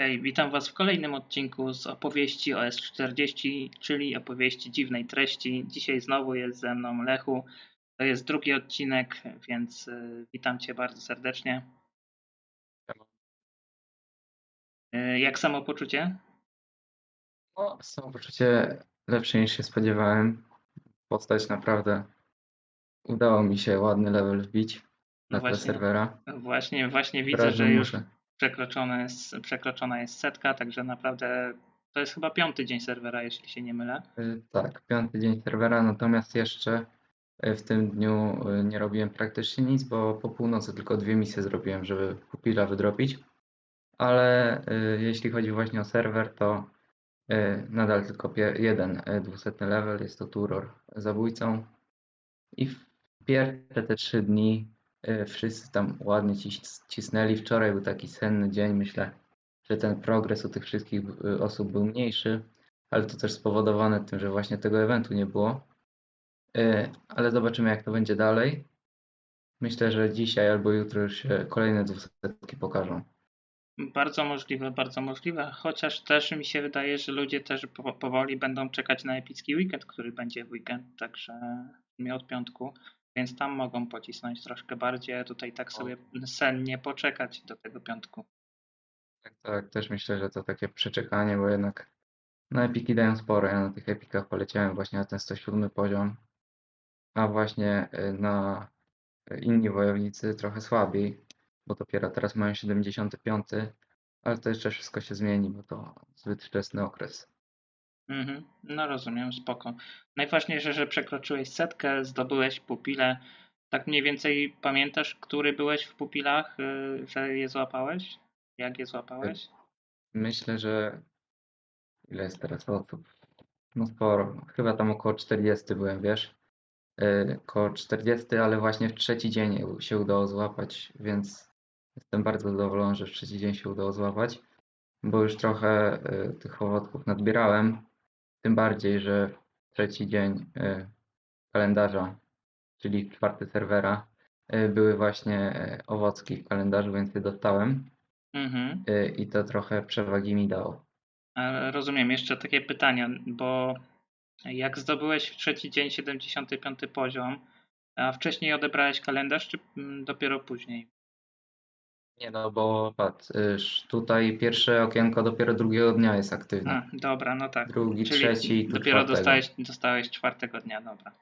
Hej, witam Was w kolejnym odcinku z opowieści o S40, czyli opowieści dziwnej treści. Dzisiaj znowu jest ze mną Lechu. To jest drugi odcinek, więc y, witam Cię bardzo serdecznie. Y, jak samopoczucie? No, samopoczucie lepsze niż się spodziewałem. Postać naprawdę udało mi się ładny level wbić No na tle właśnie. serwera. Właśnie, właśnie widzę, że już muszę. Przekroczone jest, przekroczona jest setka, także naprawdę to jest chyba piąty dzień serwera, jeśli się nie mylę. Y, Tak, piąty dzień serwera, natomiast jeszcze y, w tym dniu y, nie robiłem praktycznie nic, bo po północy tylko dwie misje zrobiłem, żeby pupila wydropić. Ale jeśli chodzi właśnie o serwer, to nadal tylko jeden y, dwusetny level, jest to Turor zabójcą. I w pierwsze te trzy dni wszyscy tam ładnie cis- cisnęli. Wczoraj był taki senny dzień, myślę, że ten progres u tych wszystkich y, osób był mniejszy, ale to też spowodowane tym, że właśnie tego eventu nie było. Y, Ale zobaczymy, jak to będzie dalej. Myślę, że dzisiaj albo jutro już się kolejne dwusetki pokażą. Bardzo możliwe, bardzo możliwe, chociaż też mi się wydaje, że ludzie też po, powoli będą czekać na epicki weekend, który będzie w weekend, także sumie od piątku, więc tam mogą pocisnąć troszkę bardziej, a tutaj tak sobie sennie poczekać do tego piątku. Tak, tak, też myślę, że to takie przeczekanie, bo jednak na epiki dają sporo. Ja na tych epikach poleciałem właśnie na ten 107 poziom, a właśnie y, na inni wojownicy trochę słabiej, bo dopiero teraz mają 75, ale to jeszcze wszystko się zmieni, bo to zbyt wczesny okres. Mhm, no rozumiem, spoko. Najważniejsze, że przekroczyłeś setkę, zdobyłeś pupile. Tak mniej więcej pamiętasz, który byłeś w pupilach, y, że je złapałeś? Jak je złapałeś? Myślę, że ile jest teraz osób? No sporo, chyba tam około 40 byłem, wiesz? Yy, Około 40, ale właśnie w trzeci dzień się udało złapać, więc jestem bardzo zadowolony, że w trzeci dzień się udało złapać, bo już trochę y, tych owoców nadbierałem, tym bardziej, że w trzeci dzień y, kalendarza, czyli czwarty serwera, y, były właśnie y, owocki w kalendarzu, więc je dostałem Mhm. i to trochę przewagi mi dało. Rozumiem, jeszcze takie pytania, bo jak zdobyłeś w trzeci dzień 75 poziom, a wcześniej odebrałeś kalendarz, czy mm, dopiero później? Nie no, bo patrz, tutaj pierwsze okienko dopiero drugiego dnia jest aktywne. A, dobra, no tak. Drugi, Czyli trzeci dopiero czwartego. dostałeś, dostałeś czwartego dnia, dobra.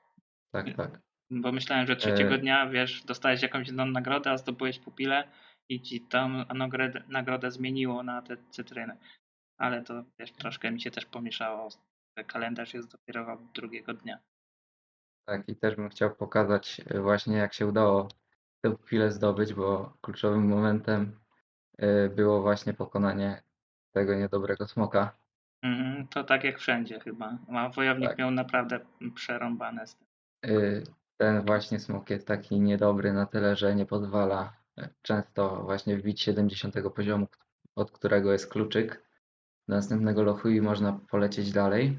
Tak, tak. Bo myślałem, że trzeciego E. dnia, wiesz, dostałeś jakąś jedną nagrodę, a zdobyłeś pupilę i ci tą nagrodę, nagrodę zmieniło na te cytryny. Ale to, wiesz, troszkę mi się też pomieszało. Kalendarz jest dopiero od drugiego dnia. Tak, i też bym chciał pokazać właśnie jak się udało tę chwilę zdobyć, bo kluczowym momentem y, było właśnie pokonanie tego niedobrego smoka. Mhm, to tak jak wszędzie chyba. A wojownik Tak. miał naprawdę przerąbane z tym. Ten właśnie smok jest taki niedobry na tyle, że nie pozwala y, często właśnie wbić 70 poziomu, od którego jest kluczyk do następnego lochu i można polecieć dalej.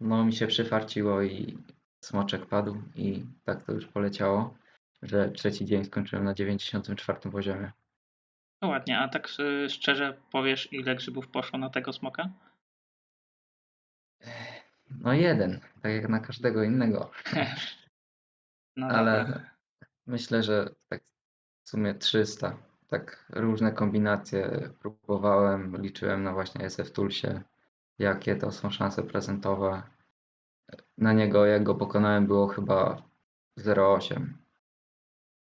No mi się przyfarciło i smoczek padł i tak to już poleciało, że trzeci dzień skończyłem na 94 poziomie. No ładnie, a tak y, szczerze powiesz, ile grzybów poszło na tego smoka? No jeden, tak jak na każdego innego, No ale dobra. myślę, że tak w sumie 300. Tak różne kombinacje próbowałem, liczyłem na właśnie SF Toolsie, jakie to są szanse prezentowe. Na niego, jak go pokonałem, było chyba 0,8.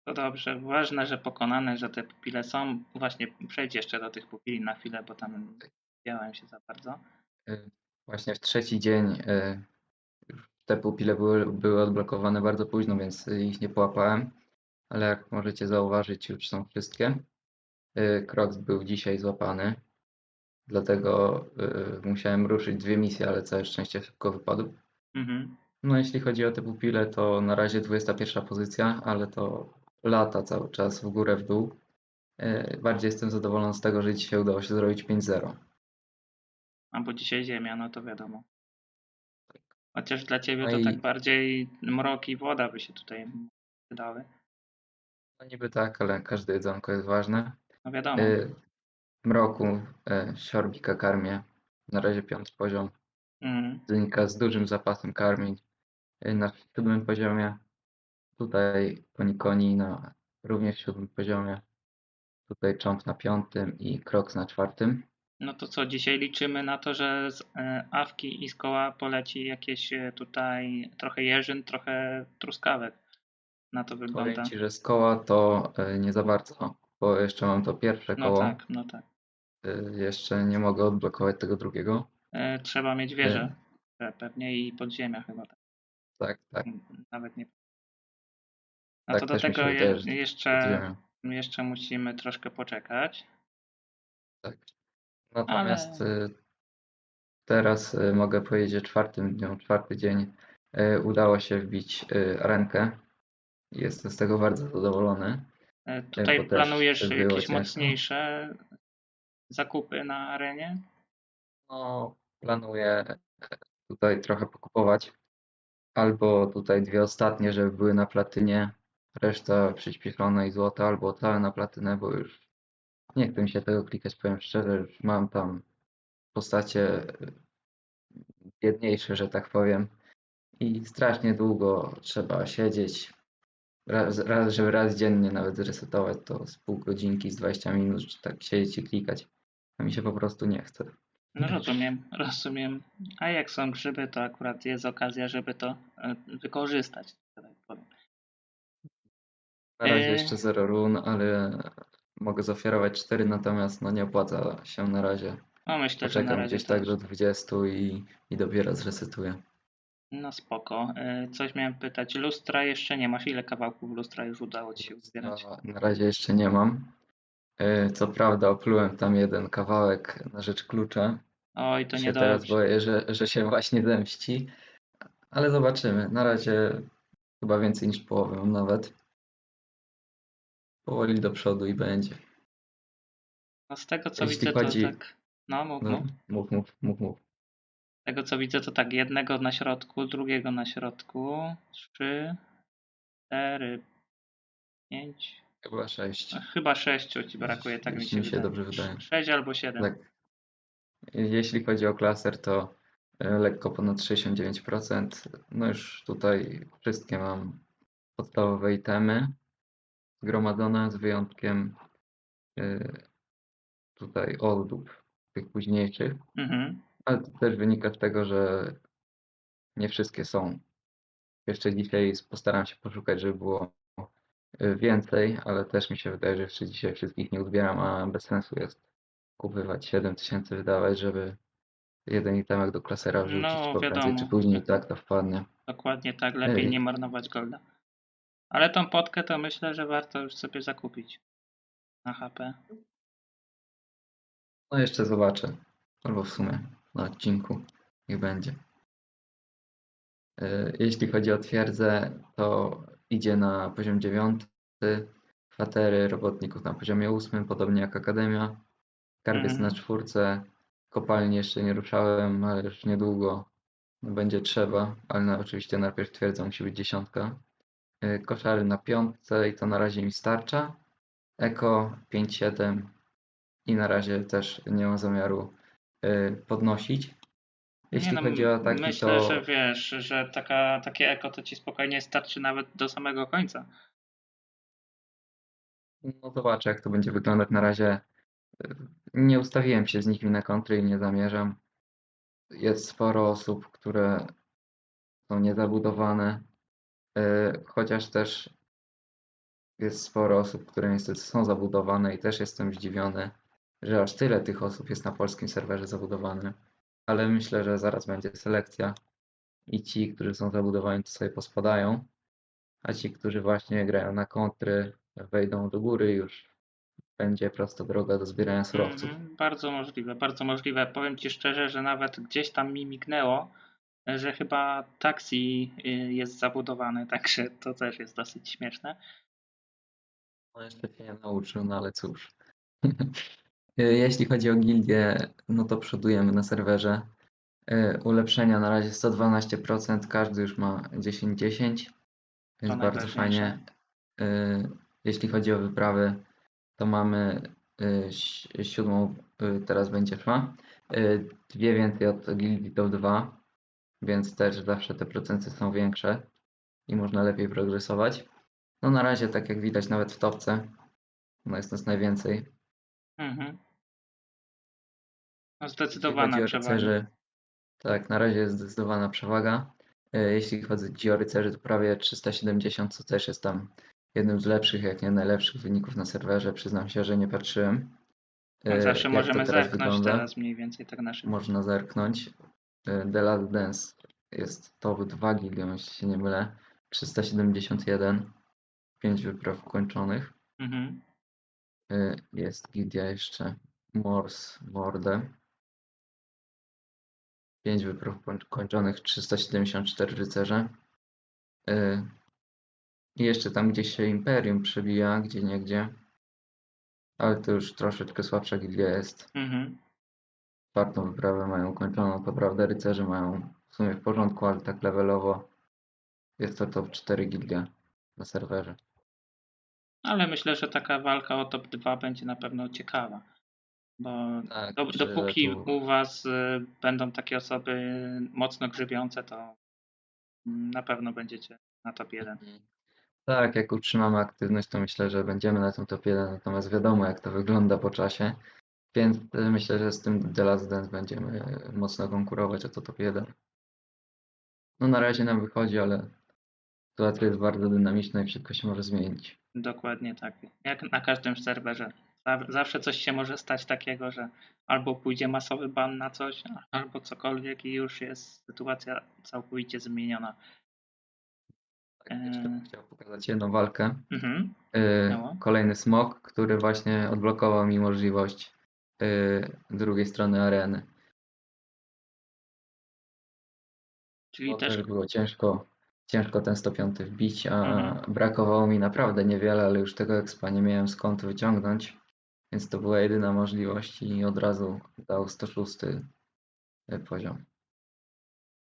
To dobrze. Ważne, że pokonane, że te pupile są. Właśnie przejdź jeszcze do tych pupili na chwilę, bo tam wziąłem się za bardzo. Y, Właśnie w trzeci dzień y, już te pupile były, były odblokowane bardzo późno, więc ich nie połapałem, ale jak możecie zauważyć, już są wszystkie. Y, Crocs był dzisiaj złapany, dlatego y, musiałem ruszyć dwie misje, ale całe szczęście szybko wypadł. Mhm. No jeśli chodzi o te pupile, to na razie 21 pozycja, ale to lata cały czas w górę, w dół. Y, Bardziej jestem zadowolony z tego, że dzisiaj udało się zrobić 5-0. A bo dzisiaj ziemia, no to wiadomo. Chociaż dla ciebie No to tak bardziej mrok i woda by się tutaj wydały. No niby tak, ale każde jedzonko jest ważne. No wiadomo. Y, Mroku, e, siorbika karmię. Na razie piąty poziom. Zynika z dużym zapasem karmień. E, Na siódmym poziomie. Tutaj ponikoni na również siódmym poziomie. Tutaj cząb na piątym i kroks na czwartym. No to co, dzisiaj liczymy na to, że z e, awki i z koła poleci jakieś e, tutaj trochę jeżyn, trochę truskawek. Na to wygląda. Powiem Ci, że z koła to e, nie za bardzo, bo jeszcze mam to pierwsze No koło. tak, no tak. Jeszcze nie mogę odblokować tego drugiego. Trzeba mieć wieżę. Pewnie i podziemia chyba. tak. Tak, tak. Nawet nie. No Tak to do tego je, jeszcze, jeszcze musimy troszkę poczekać. Tak. Natomiast y, teraz y, mogę powiedzieć, że czwartym dniu, czwarty dzień y, udało się wbić rękę. Jestem z tego bardzo zadowolony. E, Tutaj planujesz jakieś ciężko. mocniejsze zakupy na arenie? No, planuję tutaj trochę pokupować. Albo tutaj dwie ostatnie, żeby były na platynie, reszta przyspieszona i złota, albo całe na platynę, bo już nie chcę mi się tego klikać, powiem szczerze, już mam tam postacie y, biedniejsze, że tak powiem. I strasznie długo trzeba siedzieć. Raz, raz, żeby raz dziennie nawet zresetować to z pół godzinki, z 20 minut, czy tak siedzieć i klikać. A mi się po prostu nie chce. No rozumiem, rozumiem. A jak są grzyby, to akurat jest okazja, żeby to e, wykorzystać. tak powiem. Na razie Eee. jeszcze 0 run, ale mogę zaoferować 4, natomiast no nie opłaca się na razie. No myślę, że na Poczekam razie gdzieś tak do 20 i, i dopiero zresetuję. No spoko. E, Coś miałem pytać. Lustra jeszcze nie masz. Ile kawałków lustra już udało ci się uzbierać? Na, na razie jeszcze nie mam. E, Co prawda oplułem tam jeden kawałek na rzecz klucza. Oj, to się teraz niedobrze. boję, że, że się właśnie zemści. Ale zobaczymy. Na razie chyba więcej niż połowę mam nawet. Powoli do przodu i będzie. No z tego co Jeśli widzę, chodzi- to tak. No mów, No, mów. mów, mów, mów, mów. Z tego co widzę, to tak jednego na środku, drugiego na środku. Trzy, cztery, pięć. Chyba 6. No, chyba sześciu ci brakuje, tak mi Jeśli się, mi się wydaje. dobrze wydaje. Sześć albo siedem. Tak. Jeśli chodzi o klaser, to e, lekko ponad 69%. No już tutaj wszystkie mam podstawowe itemy zgromadzone z wyjątkiem e, tutaj oldów, tych późniejszych. Mhm. Ale to też wynika z tego, że nie wszystkie są. Jeszcze dzisiaj postaram się poszukać, żeby było y, więcej, ale też mi się wydaje, że jeszcze dzisiaj wszystkich nie uzbieram, a bez sensu jest kupywać 7000 wydawać, żeby jeden itemek do klasera wrzucić, No, bo prędzej czy później tak to wpadnie. Dokładnie tak, lepiej Ej. nie marnować golda. Ale tą potkę to myślę, że warto już sobie zakupić na HP. No jeszcze zobaczę. Albo w sumie na odcinku niech będzie. Y, Jeśli chodzi o twierdzę, to idzie na poziom 9, kwatery robotników na poziomie 8, podobnie jak Akademia. Skarbiec Mhm. na czwórce, kopalni jeszcze nie ruszałem, ale już niedługo będzie trzeba, ale na, oczywiście najpierw twierdza musi być dziesiątka. Y, Koszary na piątce i to na razie mi starcza. Eko 5-7 i na razie też nie mam zamiaru y, podnosić. Jeśli nie, no, chodzi o ataki, myślę, to że wiesz, że taka, takie eko to ci spokojnie starczy nawet do samego końca. no zobaczę jak to będzie wyglądać. Na razie y, nie ustawiłem się z nimi na kontry i nie zamierzam. Jest sporo osób, które są niezabudowane, chociaż też jest sporo osób, które niestety są zabudowane i też jestem zdziwiony, że aż tyle tych osób jest na polskim serwerze zabudowane. Ale myślę, że zaraz będzie selekcja i ci, którzy są zabudowani, to sobie pospadają, a ci, którzy właśnie grają na kontry, wejdą do góry już będzie prosta droga do zbierania surowców. Mhm, bardzo możliwe, bardzo możliwe. Powiem ci szczerze, że nawet gdzieś tam mi mignęło, że chyba taksi y, jest zabudowane, także to też jest dosyć śmieszne. No jeszcze się nie nauczył, no ale cóż. Jeśli chodzi o gildię, no to przodujemy na serwerze. Y, Ulepszenia na razie 112%, każdy już ma 10-10, więc bardzo fajnie. Y, Jeśli chodzi o wyprawy, to mamy y, si- siódmą y, teraz będzie szła. Y, Dwie więcej od gildii top 2, więc też zawsze te procenty są większe i można lepiej progresować. No na razie, tak jak widać nawet w topce, no jest nas najwięcej. Mhm. No zdecydowana przewaga. rycerzy, tak, na razie jest zdecydowana przewaga. E, Jeśli chodzi o rycerzy, to prawie 370, co też jest tam jednym z lepszych, jak nie najlepszych wyników na serwerze. Przyznam się, że nie patrzyłem. No, e, Zawsze możemy teraz zerknąć wygląda. teraz mniej więcej tak na szybko. Można zerknąć. E, The Last Dance jest top 2 gildią, jeśli się nie mylę. 371, 5 wypraw ukończonych. Mhm. E, Jest gildia jeszcze Morse Morde. 5 wypraw koń- kończonych, 374 rycerze. Y, I jeszcze tam gdzieś się Imperium przebija, gdzie niegdzie. Ale to już troszeczkę słabsza gildia jest. Mhm. Czwartą wyprawę mają ukończoną. To prawda, rycerze mają w sumie w porządku, ale tak levelowo jest to top 4 gildia na serwerze. Ale myślę, że taka walka o top 2 będzie na pewno ciekawa. Bo Tak, do, dopóki tu- u Was y, będą takie osoby mocno grzybiące, to na pewno będziecie na top 1. Tak, jak utrzymamy aktywność, to myślę, że będziemy na tym top 1, natomiast wiadomo jak to wygląda po czasie, więc y, myślę, że z tym The Last Dance będziemy y, mocno konkurować o to top 1. No na razie nam wychodzi, ale sytuacja jest bardzo dynamiczna i wszystko się może zmienić. Dokładnie tak. Jak na każdym serwerze. Za- Zawsze coś się może stać takiego, że albo pójdzie masowy ban na coś, albo cokolwiek i już jest sytuacja całkowicie zmieniona. Tak, jeszcze Eee. chciał pokazać jedną walkę. Mhm. Śmiało. Kolejny smok, który właśnie odblokował mi możliwość drugiej strony areny. Czyli Bo też było ciężko, ciężko ten 105 wbić, a Mhm. brakowało mi naprawdę niewiele, ale już tego expa nie miałem skąd wyciągnąć, więc to była jedyna możliwość i od razu dał 106 poziom.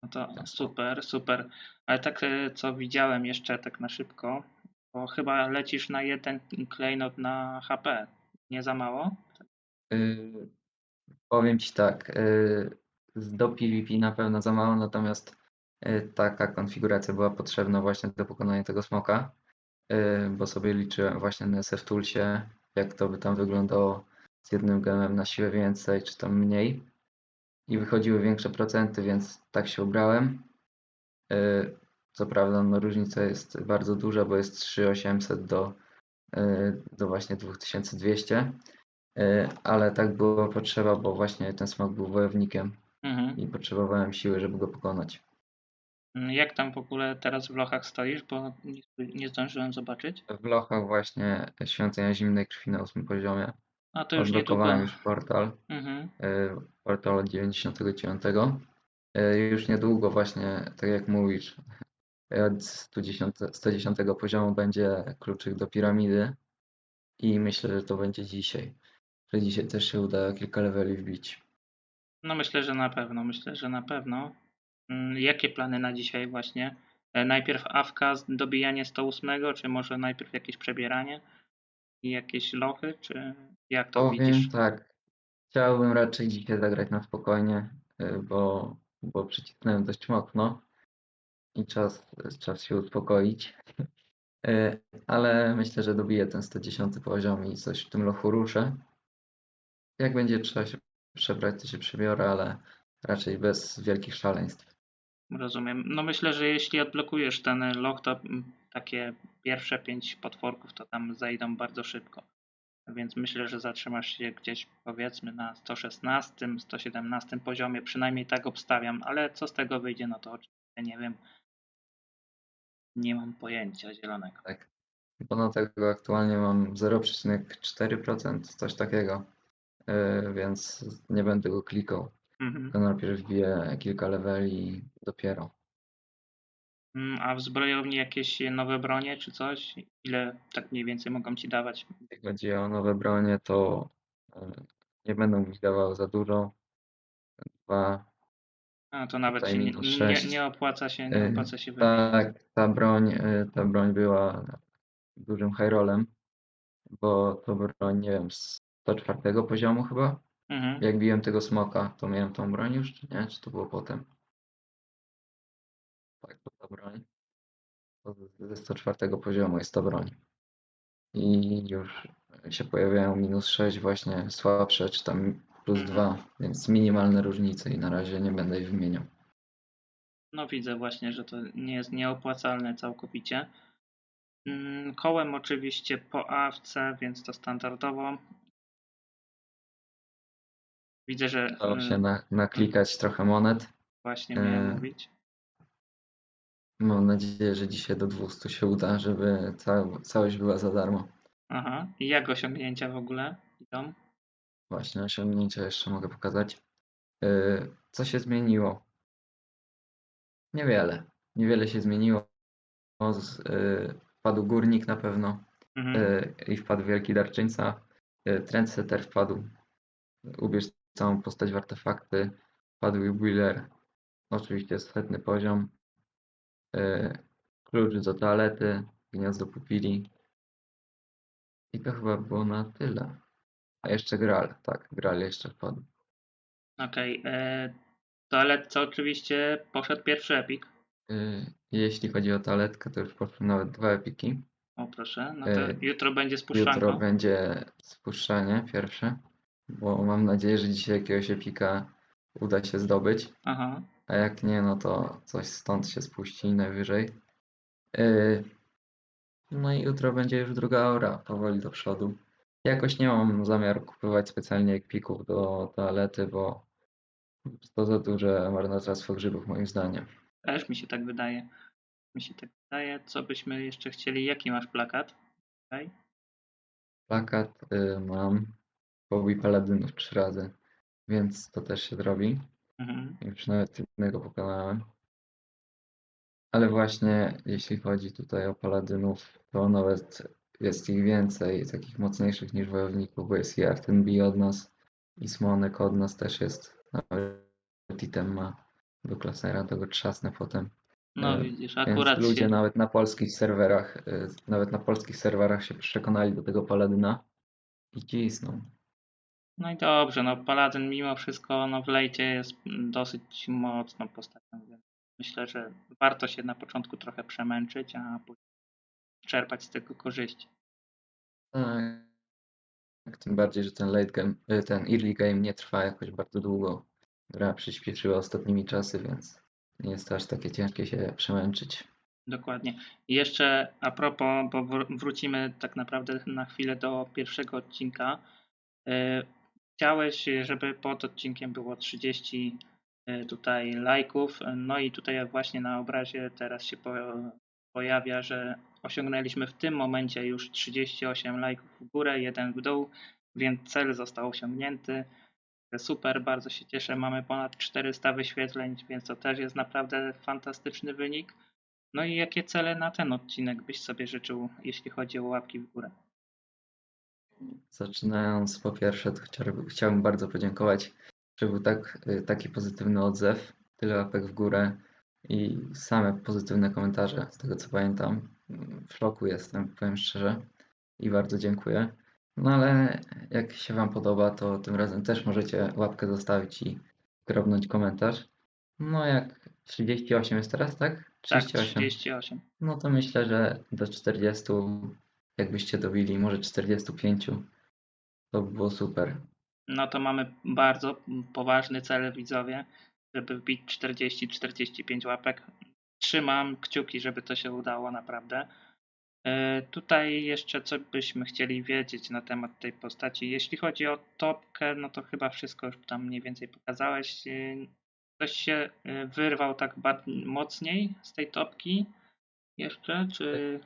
No to super, super. Ale tak e, co widziałem jeszcze tak na szybko, bo chyba lecisz na jeden klejnot na HP. Nie za mało? Y, powiem Ci tak, y, z do PvP na pewno za mało, natomiast y, taka konfiguracja była potrzebna właśnie do pokonania tego smoka, bo sobie liczyłem właśnie na SF Toolsie, jak to by tam wyglądało z jednym gemem na siłę więcej, czy tam mniej. I wychodziły większe procenty, więc tak się ubrałem. Co prawda, no, różnica jest bardzo duża, bo jest 3800 do, do właśnie 2200. Y, ale tak było potrzeba, bo właśnie ten smok był wojownikiem Mhm. i potrzebowałem siły, żeby go pokonać. Mm, Jak tam w ogóle teraz w lochach stoisz, bo nie, nie zdążyłem zobaczyć. W lochach właśnie Świątynia Zimnej Krwi na 8 poziomie. A to już Odblokowałem niedługo. już portal, Mhm. y, portal od 99. Y, Już niedługo właśnie, tak jak mówisz, od 110, 110 poziomu będzie kluczyk do piramidy i myślę, że to będzie dzisiaj. Że dzisiaj też się uda kilka leveli wbić. No myślę, że na pewno, myślę, że na pewno. Mm, Jakie plany na dzisiaj właśnie? E, Najpierw awka, dobijanie 108, czy może najpierw jakieś przebieranie i jakieś lochy, czy jak to Powiem widzisz? tak, chciałbym raczej dzisiaj zagrać na spokojnie, y, bo, bo przycisnąłem dość mocno i czas, czas się uspokoić. Y, Ale myślę, że dobiję ten 110 poziom i coś w tym lochu ruszę. Jak będzie trzeba się przebrać, to się przebiorę, ale raczej bez wielkich szaleństw. Rozumiem. No myślę, że jeśli odblokujesz ten loch, to takie pierwsze pięć potworków to tam zejdą bardzo szybko. Więc myślę, że zatrzymasz się gdzieś powiedzmy na 116, 117 poziomie, przynajmniej tak obstawiam, ale co z tego wyjdzie, no to oczywiście nie wiem. Nie mam pojęcia zielonego. Tak. Ponad tego aktualnie mam 0,4%, coś takiego, więc nie będę go klikał. Mhm. To najpierw wbiję kilka leveli i dopiero. Mm, A w zbrojowni jakieś nowe bronie czy coś? Ile tak mniej więcej mogą ci dawać? Jak chodzi o nowe bronie, to y, nie będą mi dawały za dużo. Dwa, A to nawet się nie, nie, nie opłaca się, nie y, opłaca się wymienić. tak, ta broń, y, ta broń była dużym high rollem, bo to broń, nie wiem, z 104 poziomu chyba. Mhm. Jak biłem tego smoka, to miałem tą broń już, czy nie? Czy to było potem? Tak, to ta broń. Ze 104 poziomu jest ta broń. I już się pojawiają minus 6 właśnie słabsze, czy tam plus Mhm. 2, więc minimalne różnice i na razie nie będę ich wymieniał. No widzę właśnie, że to nie jest nieopłacalne całkowicie. Mm, Kołem oczywiście po awce, więc to standardowo. Widzę, że Dało się mm, na, naklikać trochę monet. właśnie miałem e, mówić. Mam nadzieję, że dzisiaj do 200 się uda, żeby cał, całość była za darmo. Aha. I jak osiągnięcia w ogóle idą? Właśnie osiągnięcia jeszcze mogę pokazać. Yy, Co się zmieniło? Niewiele. Niewiele się zmieniło. Yy, Wpadł górnik na pewno Mhm. yy, i wpadł wielki darczyńca. Trendsetter wpadł. Ubierz całą postać w artefakty. Wpadł jubiler. Oczywiście setny poziom. Yy, Klucz do toalety. Gniazdo pupili. I to chyba było na tyle. A jeszcze Graal. Tak, Graal jeszcze wpadł. Okej. e, Toaletce oczywiście poszedł pierwszy epik. Yy, Jeśli chodzi o toaletkę, to już poszły nawet dwa epiki. O proszę. No to E, jutro będzie spuszczanko. Jutro będzie spuszczanie pierwsze, bo mam nadzieję, że dzisiaj jakiegoś epika uda się zdobyć, Aha. a jak nie, no to coś stąd się spuści najwyżej. Yy, No i jutro będzie już druga aura, powoli do przodu. Jakoś nie mam zamiaru kupować specjalnie epików do toalety, bo to za duże marnotrawstwo grzybów moim zdaniem. Też mi się tak wydaje. Mi się tak wydaje. Co byśmy jeszcze chcieli? Jaki masz plakat? Tutaj. Plakat y, mam Bobby Paladynów trzy razy, więc to też się zrobi. Mhm. Już nawet jednego pokonałem. Ale właśnie jeśli chodzi tutaj o paladynów, to nawet jest ich więcej, takich mocniejszych niż wojowników, bo jest i Arten B od nas, i Smonek od nas też jest. Nawet item ma do klasera, to go trzasnę potem. No E, widzisz, Więc akurat ludzie się... nawet na polskich serwerach, y, nawet na polskich serwerach się przekonali do tego paladyna i cisną. No i dobrze, no Paladyn mimo wszystko no w lejcie jest dosyć mocną postacią, więc myślę, że warto się na początku trochę przemęczyć, a później czerpać z tego korzyści. Tak, tym bardziej, że ten late game, y, ten early game nie trwa jakoś bardzo długo. Gra przyspieszyła ostatnimi czasy, więc nie jest to aż takie ciężkie się przemęczyć. Dokładnie. I jeszcze a propos, bo wr- wrócimy tak naprawdę na chwilę do pierwszego odcinka. E, Chciałeś, żeby pod odcinkiem było 30 e, tutaj lajków. No i tutaj właśnie na obrazie teraz się po- pojawia, że osiągnęliśmy w tym momencie już 38 lajków w górę, jeden w dół, więc cel został osiągnięty. Super, bardzo się cieszę. Mamy ponad 400 wyświetleń, więc to też jest naprawdę fantastyczny wynik. No i jakie cele na ten odcinek byś sobie życzył, jeśli chodzi o łapki w górę? Zaczynając po pierwsze, chciałbym, chciałbym bardzo podziękować, że był tak, y, taki pozytywny odzew, tyle łapek w górę i same pozytywne komentarze, z tego co pamiętam. W szoku jestem, powiem szczerze i bardzo dziękuję. No ale jak się Wam podoba, to tym razem też możecie łapkę zostawić i grobnąć komentarz. No jak 38 jest teraz, tak? Tak, 38. 38. No to myślę, że do 40, jakbyście dobili, może 45, to by było super. No to mamy bardzo poważny cel, widzowie, żeby wbić 40-45 łapek. Trzymam kciuki, żeby to się udało, naprawdę. E, Tutaj jeszcze co byśmy chcieli wiedzieć na temat tej postaci. Jeśli chodzi o topkę, no to chyba wszystko już tam mniej więcej pokazałeś. E, Ktoś się e, wyrwał tak mocniej z tej topki jeszcze, czy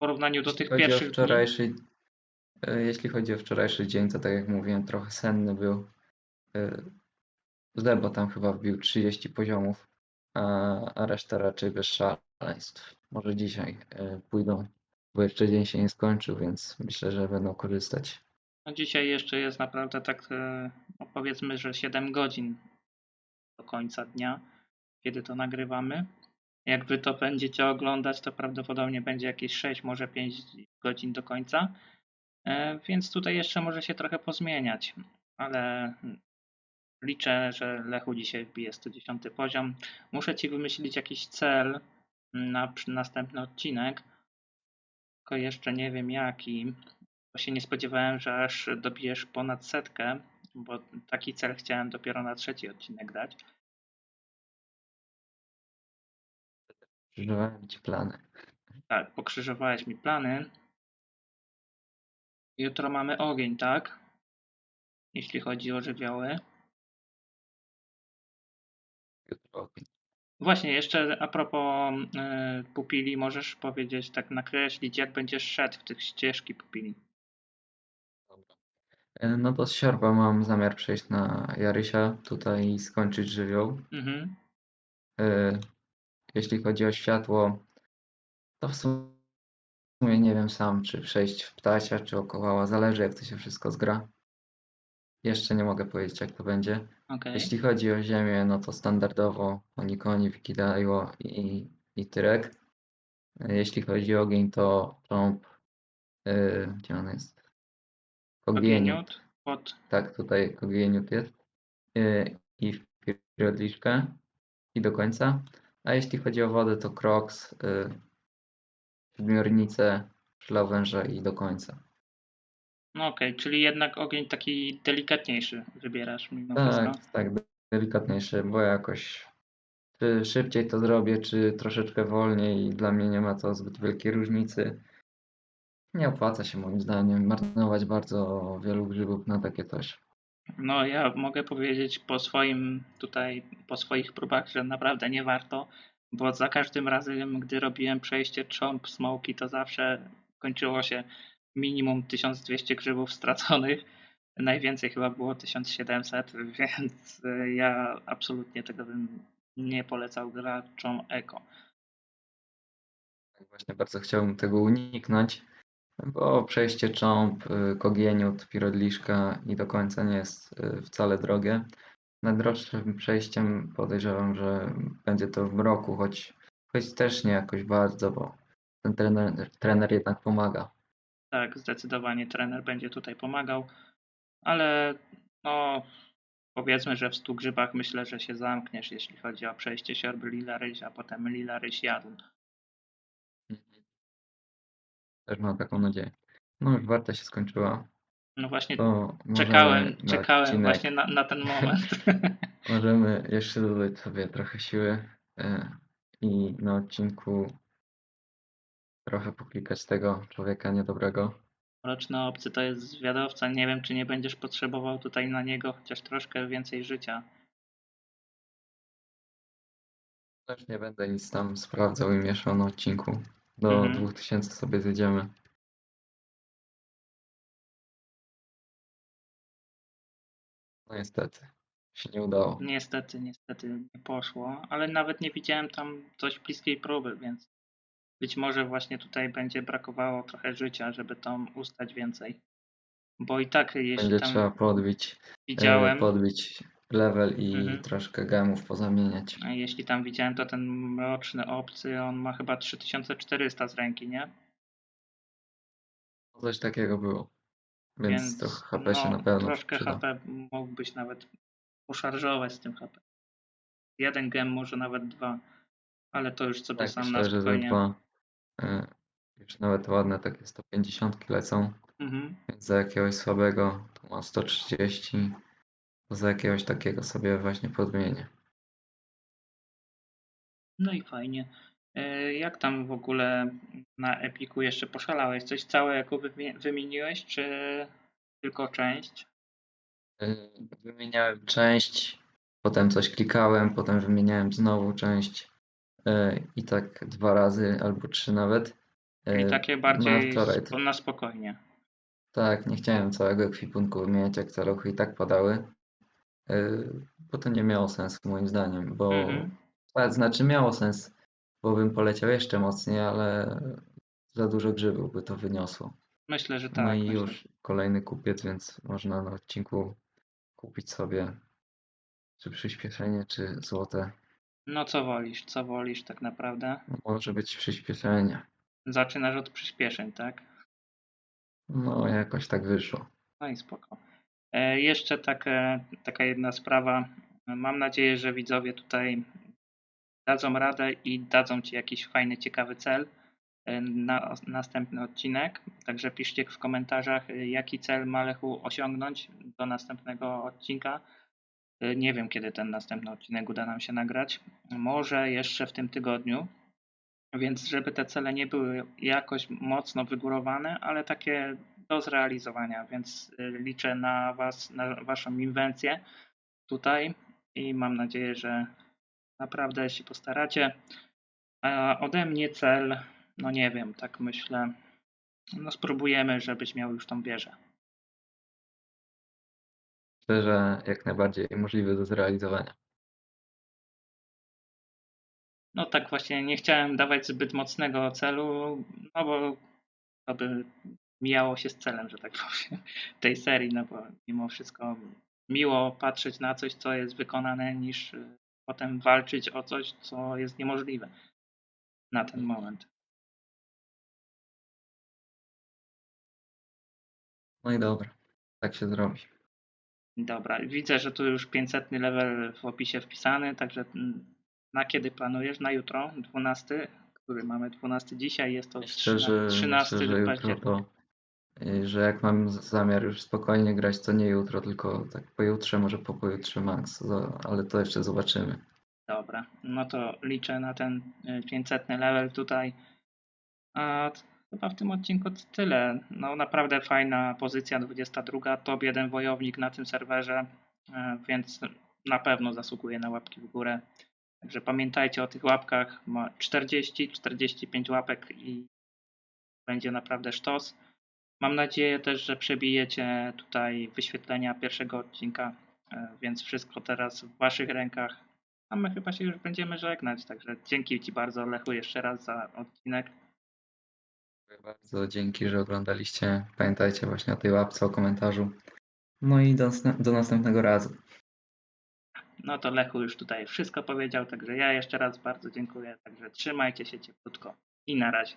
porównaniu do Jeśli tych pierwszych dni? wczorajszy, e, jeśli chodzi o wczorajszy dzień, to tak jak mówiłem, trochę senny był. E, Zebo tam chyba wbił 30 poziomów, a, reszta raczej bez szaleństw. Może dzisiaj e, pójdą, bo jeszcze dzień się nie skończył, więc myślę, że będą korzystać. No dzisiaj jeszcze jest naprawdę tak, no powiedzmy, że 7 godzin do końca dnia, kiedy to nagrywamy. Jak wy to będziecie oglądać, to prawdopodobnie będzie jakieś 6, może 5 godzin do końca. E, Więc tutaj jeszcze może się trochę pozmieniać, ale liczę, że Lechu dzisiaj wbije 110 poziom. Muszę ci wymyślić jakiś cel na następny odcinek, tylko jeszcze nie wiem jaki, bo się nie spodziewałem, że aż dobijesz ponad setkę, bo taki cel chciałem dopiero na trzeci odcinek dać. Przeżywałem ci plany. Tak, pokrzyżowałeś mi plany. Jutro mamy ogień, tak? Jeśli chodzi o żywioły. Jutro ogień. Właśnie, jeszcze a propos y, pupili, możesz powiedzieć, tak nakreślić, jak będziesz szedł w tych ścieżki pupili. Dobra. E, No to z siorba mam zamiar przejść na Jarysia tutaj i skończyć żywioł. Mhm. E, Jeśli chodzi o światło, to w sumie nie wiem sam, czy przejść w ptasia, czy okołała. Zależy, jak to się wszystko zgra. Jeszcze nie mogę powiedzieć, jak to będzie. Okej. Jeśli chodzi o ziemię, no to standardowo Onikoni, Wikidaiło i, i Tyrek. Jeśli chodzi o ogień, to trąb. e, Gdzie on jest? Kogieniut. Pod. Tak, tutaj Kogieniut jest. E, I w Pirodliszkę. I do końca. A jeśli chodzi o wodę, to Crocs, y, Szlałwęża i do końca. No okej, czyli jednak ogień taki delikatniejszy wybierasz mimo Tak, wszystko. tak, delikatniejsze, bo jakoś czy szybciej to zrobię, czy troszeczkę wolniej, dla mnie nie ma to zbyt wielkiej różnicy. Nie opłaca się moim zdaniem marnować bardzo wielu grzybów na takie coś. No ja mogę powiedzieć po swoim tutaj, po swoich próbach, że naprawdę nie warto, bo za każdym razem, gdy robiłem przejście trząb smoki, to zawsze kończyło się minimum 1200 grzybów straconych. Najwięcej chyba było 1700, więc ja absolutnie tego bym nie polecał graczom eko. Tak Właśnie bardzo chciałbym tego uniknąć, bo przejście cząb, y, Kogieniut, Pirodliszka i do końca nie jest y, wcale drogie. Najdroższym przejściem podejrzewam, że będzie to w mroku, choć, choć też nie jakoś bardzo, bo ten trener, trener jednak pomaga. Tak, zdecydowanie trener będzie tutaj pomagał, ale no powiedzmy, że w 100 grzybach myślę, że się zamkniesz, jeśli chodzi o przejście siorby Lilaryś, a potem Lilaryś Jadł. Też mam taką nadzieję. No już warta się skończyła. No właśnie To czekałem, czekałem odcinek- właśnie na, na ten moment. Możemy jeszcze dodać sobie trochę siły e, i na odcinku trochę poklikać tego człowieka niedobrego. Mroczny obcy to jest zwiadowca, nie wiem czy nie będziesz potrzebował tutaj na niego chociaż troszkę więcej życia. Też nie będę nic tam sprawdzał i mieszał na odcinku. Do Mhm. 2000 sobie zjedziemy. No niestety, się nie udało. Niestety, niestety nie poszło, ale nawet nie widziałem tam dość bliskiej próby, więc być może właśnie tutaj będzie brakowało trochę życia, żeby tam ustać więcej. Bo i tak jeśli Będzie tam trzeba podbić, e, widziałem, podbić level i Mhm. troszkę gemów pozamieniać. a jeśli tam widziałem, to ten mroczny obcy, on ma chyba 3400 z ręki, nie? Coś takiego było. Więc, Więc trochę HP się no, na pewno troszkę przyda. HP mógłbyś nawet poszarżować z tym HP. Jeden gem, może nawet dwa, ale to już sobie Tak, sam na myślę, że za spokojnie. dwa. e, Już nawet ładne takie 150 lecą. Mhm. Więc za jakiegoś słabego to ma 130. Za jakiegoś takiego sobie właśnie podmienię. No i fajnie. E, Jak tam w ogóle na Epiku jeszcze poszalałeś? Coś całe jako wymi- wymieniłeś, czy tylko część? E, Wymieniałem część, potem coś klikałem, potem wymieniałem znowu część. e, I tak dwa razy albo trzy nawet. Czyli takie na bardziej spo- na spokojnie. Tak, nie chciałem całego ekwipunku wymieniać, jak te lochy i tak padały. Yy, Bo to nie miało sensu moim zdaniem, bo Mhm. tak, znaczy miało sens, bo bym poleciał jeszcze mocniej, ale za dużo grzybów by to wyniosło. Myślę, że No tak. i myślę. już kolejny kupiec, więc można na odcinku kupić sobie czy przyspieszenie, czy złote. No co wolisz, co wolisz tak naprawdę? Może być przyspieszenie. Zaczynasz od przyspieszeń, tak? No, jakoś tak wyszło. No i spoko. E, Jeszcze takie, taka jedna sprawa. Mam nadzieję, że widzowie tutaj dadzą radę i dadzą Ci jakiś fajny, ciekawy cel e, na następny odcinek. Także piszcie w komentarzach, e, jaki cel ma Lechu osiągnąć do następnego odcinka. Nie wiem, kiedy ten następny odcinek uda nam się nagrać. Może jeszcze w tym tygodniu. Więc żeby te cele nie były jakoś mocno wygórowane, ale takie do zrealizowania, więc y, liczę na Was, na Waszą inwencję tutaj i mam nadzieję, że naprawdę się postaracie. A ode mnie cel, no nie wiem, tak myślę, no spróbujemy, żebyś miał już tą wieżę. Myślę, że jak najbardziej możliwe do zrealizowania. No tak właśnie, nie chciałem dawać zbyt mocnego celu, no bo to by mijało się z celem, że tak powiem, tej serii, no bo mimo wszystko miło patrzeć na coś, co jest wykonane, niż y, potem walczyć o coś, co jest niemożliwe na ten moment. No i dobra, tak się zrobi. Dobra, widzę, że tu już 500 level w opisie wpisany, także mm, na kiedy planujesz? Na jutro, 12, który mamy 12 dzisiaj, jest to Myślę, że, 13 myślę, że jutro października. Y, że jak mam zamiar już spokojnie grać, to nie jutro, tylko tak pojutrze, może po pojutrze max, ale to jeszcze zobaczymy. Dobra, no to liczę na ten y, 500 level tutaj. A chyba w tym odcinku tyle. No naprawdę fajna pozycja 22, top jeden wojownik na tym serwerze, e, więc na pewno zasługuje na łapki w górę. Także pamiętajcie o tych łapkach. Ma 40-45 łapek i będzie naprawdę sztos. Mam nadzieję też, że przebijecie tutaj wyświetlenia pierwszego odcinka, e, więc wszystko teraz w Waszych rękach. A my chyba się już będziemy żegnać, także dzięki Ci bardzo Lechu jeszcze raz za odcinek. Dziękuję bardzo, dzięki, że oglądaliście. Pamiętajcie właśnie o tej łapce, o komentarzu. No i do, do następnego razu. No to Lechu już tutaj wszystko powiedział, także ja jeszcze raz bardzo dziękuję, także trzymajcie się cieplutko i na razie.